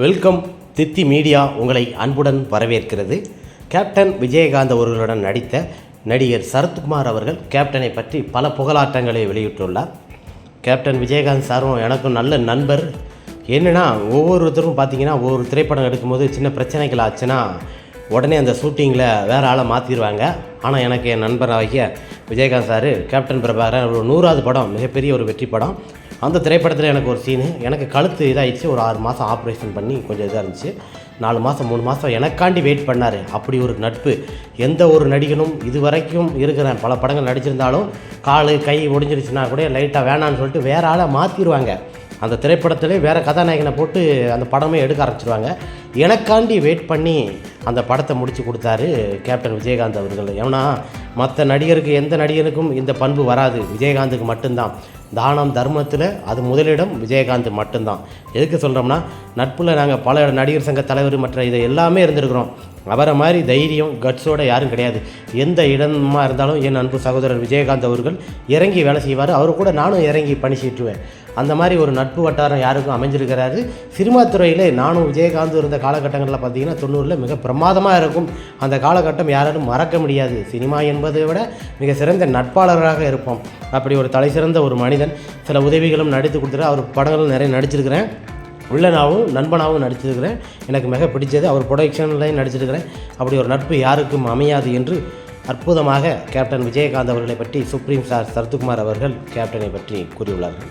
Welcome தித்தி media உங்களை அன்புடன் வரவேற்கிறது. கேப்டன் விஜயகாந்த் அவர்களுடன் நடித்த நடிகர் சரத்குமார் அவர்கள் கேப்டனை பற்றி பல புகழாட்டங்களை வெளியிட்டுள்ளார். கேப்டன் விஜயகாந்த் சாரும் எனக்கும் நல்ல நண்பர். என்னென்னா ஒவ்வொருத்தரும் பார்த்தீங்கன்னா ஒவ்வொரு திரைப்படம் எடுக்கும்போது சின்ன பிரச்சனைகள் ஆச்சுன்னா உடனே அந்த ஷூட்டிங்கில் வேறு ஆளை மாற்றிடுவாங்க ஆனால் எனக்கு என் நண்பர் ஆகிய விஜயகாந்த் சார் கேப்டன் பிரபாகரன் ஒரு நூறாவது படம் மிகப்பெரிய ஒரு வெற்றி படம். அந்த திரைப்படத்தில் எனக்கு ஒரு சீனு எனக்கு கழுத்து இதாகிடுச்சு ஒரு ஆறு மாதம் ஆப்ரேஷன் பண்ணி கொஞ்சம் இதாக இருந்துச்சு. நாலு மாதம் மூணு மாதம் எனக்காண்டி வெயிட் பண்ணார். அப்படி ஒரு நட்பு. எந்த ஒரு நடிகனும் இது வரைக்கும் இருக்கிறேன் பல படங்கள் நடிச்சிருந்தாலும் கால் கை ஒடிஞ்சிருச்சுன்னா கூட லைட்டாக வேணான்னு சொல்லிட்டு வேற ஆளை மாற்றிடுவாங்க அந்த திரைப்படத்திலே வேறு கதாநாயகனை போட்டு அந்த படமே எடுக்க ஆரம்பிச்சிருவாங்க. எனக்காண்டி வெயிட் பண்ணி அந்த படத்தை முடித்து கொடுத்தாரு கேப்டன் விஜயகாந்த் அவர்கள். ஏன்னா மற்ற நடிகருக்கு எந்த நடிகருக்கும் இந்த பண்பு வராது. விஜயகாந்துக்கு மட்டும்தான். தானம் தர்மத்தில் அது முதலிடம் விஜயகாந்த் மட்டும்தான். எதுக்கு சொல்கிறோம்னா நட்பில் நாங்கள் பல நடிகர் சங்க தலைவர் மற்ற இதை எல்லாமே இருந்திருக்கிறோம். அவரை மாதிரி தைரியம் கட்ஸோட யாரும் கிடையாது. எந்த இடமாக இருந்தாலும் என் அன்பு சகோதரர் விஜயகாந்த் அவர்கள் இறங்கி வேலை செய்வார். அவர் கூட நானும் இறங்கி பணி செய்ட்டுவேன் அந்த மாதிரி ஒரு நட்பு வட்டாரம் யாருக்கும் அமைஞ்சிருக்கிறாரு. சினிமா துறையில் நானும் விஜயகாந்த் இருந்த காலகட்டங்களில் பார்த்தீங்கன்னா தொண்ணூறில் மிக பிரமாதமாக இருக்கும். அந்த காலகட்டம் யாராலும் மறக்க முடியாது. சினிமா என்பதை விட மிக சிறந்த நட்பாளராக இருப்போம். அப்படி ஒரு தலை சிறந்த ஒரு மனிதன் சில உதவிகளும் நடித்து கொடுத்துட்டு அவர் படங்களும் நிறைய நடிச்சிருக்கிறேன். வில்லனாகவும் நண்பனாகவும் நடிச்சிருக்கிறேன். எனக்கு மிக பிடிச்சது அவர் ப்ரொடக்ஷன்லையும் நடிச்சிருக்கிறேன். அப்படி ஒரு நட்பு யாருக்கும் அமையாது என்று அற்புதமாக கேப்டன் விஜயகாந்த் அவர்களை பற்றி சுப்ரீம் சார் சரத்குமார் அவர்கள் கேப்டனை பற்றி கூறியுள்ளார்கள்.